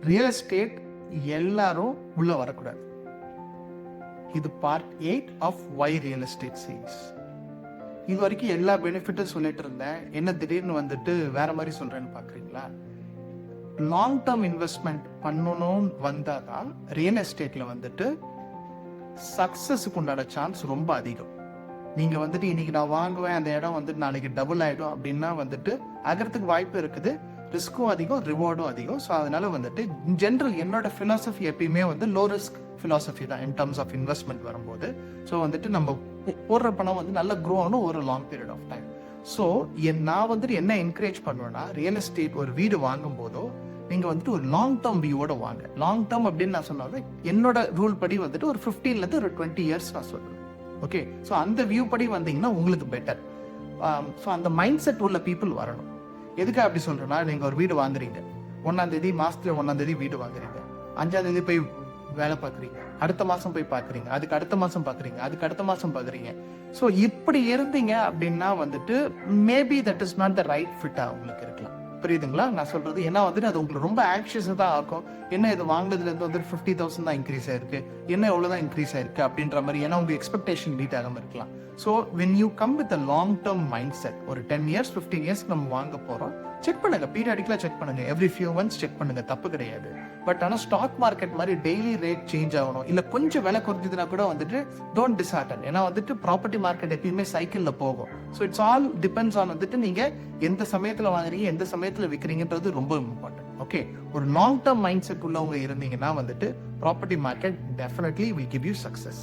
Real estate எல்லாரும் உள்ள வரக்கூடாது. இது part eight of why real estate series இது வரைக்கும் எல்லா பெனிஃபிட்டும் சொல்லிட்டு இருந்தேன். என்ன திடீர்னு வந்துட்டு வேற மாதிரி சொல்றேன்னு பாக்குறீங்களா லாங் டேர்ம் இன்வெஸ்ட்மெண்ட் பண்ணணும்னு வந்தாதான் ரியல் எஸ்டேட்ல வந்துட்டு சக்சஸுக்கு உண்டான சான்ஸ் ரொம்ப அதிகம். நீங்க வந்துட்டு இன்னைக்கு நான் வாங்குவேன் அந்த இடம் வந்துட்டு நாளைக்கு டபுள் ஆயிடும் அப்படின்னா வந்துட்டு அகறதுக்கு வாய்ப்பு இருக்குது. ரிஸ்க்கும் அதிகம் ரிவார்டும் அதிகம். ஸோ அதனால வந்துட்டு ஜென்ரல் என்னோட ஃபிலாசபி எப்பயுமே வந்து லோ ரிஸ்க் ஃபிலாசபி தான் இன் டர்ம்ஸ் ஆஃப் இன்வெஸ்ட்மெண்ட் வரும்போது. ஸோ வந்துட்டு நம்ம போடுற பணம் வந்து நல்ல க்ரோ ஆகணும் ஒரு long period of time so என் நான் வந்துட்டு என்ன என்கரேஜ் பண்ணுவேன்னா ரியல் எஸ்டேட் ஒரு வீடு வாங்கும் போதோ நீங்கள் வந்துட்டு ஒரு லாங் டேர்ம் வியூவோட வாங்க. லாங் டேர்ம் அப்படின்னு நான் சொன்னாலும் என்னோட ரூல் படி வந்துட்டு ஒரு ஃபிஃப்டீன்லேருந்து ஒரு டுவெண்ட்டி இயர்ஸ் நான் சொல்லுவேன் ஓகே ஸோ அந்த வியூ படி வந்தீங்கன்னா உங்களுக்கு பெட்டர் ஸோ um, அந்த மைண்ட் செட் உள்ள பீப்புள் வரணும். எதுக்கு அப்படி சொல்றேன்னா நீங்க ஒரு வீடு வாங்குறீங்க. ஒன்னாம் தேதி மாசத்துல ஒன்னாம் தேதி வீடு வாங்குறீங்க. அஞ்சாம் தேதி போய் வேலை பார்க்குறீங்க. அடுத்த மாசம் போய் பார்க்குறீங்க. அதுக்கு அடுத்த மாசம் பார்க்குறீங்க. அதுக்கு அடுத்த மாசம் பார்க்குறீங்க. ஸோ இப்படி இருந்தீங்க அப்படின்னா வந்துட்டு maybe that is not the right ஃபிட்டா உங்களுக்கு இருக்கலாம். புரியுதுங்களா? நான் சொல்றது ஏன்னா வந்துட்டு அது உங்களுக்கு ரொம்ப ஆக்ஷியஸாக தான் ஆக்கும். என்ன இது வாங்குறதுல இருந்து ஃபிஃப்டி தௌசண்ட் தான் இன்க்ரீஸ் ஆயிருக்கு. என்ன எவ்வளவுதான் இன்க்ரீஸ் ஆயிருக்கு அப்படின்ற மாதிரி ஏன்னா உங்க எக்ஸ்பெக்டேஷன் மீட் ஆகாம இருக்கலாம். So when you come with a long term mind set ஒரு டென் இயர்ஸ் ஃபிஃப்டீன் இயர்ஸ் நம்ம வாங்க போறோம் செக் பண்ணுங்க. பீரியாடிக்கலாக செக் பண்ணுங்க. எவ்ரி ஃபியூ மந்த்ஸ் செக் பண்ணுங்க. தப்பு கிடையாது. பட் ஆனால் ஸ்டாக் மார்க்கெட் மாதிரி டெய்லி ரேட் சேஞ்ச் ஆகணும். இல்லை கொஞ்சம் விலை குறைஞ்சதுன்னா கூட வந்துட்டு டோன்ட் டிசார்டன் ஏன்னா வந்துட்டு ப்ராப்பர்ட்டி மார்க்கெட் எப்பயுமே சைக்கிளில் போகும். So it's all depends on வந்துட்டு நீங்கள் எந்த சமயத்தில் வாங்குறீங்க எந்த சமயத்தில் விற்கிறீங்கன்றது ரொம்ப இம்பார்ட்டன்ட் ஓகே ஒரு லாங் டேர்ம் மைண்ட் செட் உள்ளவங்க இருந்தீங்கன்னா வந்துட்டு property market definitely will give you success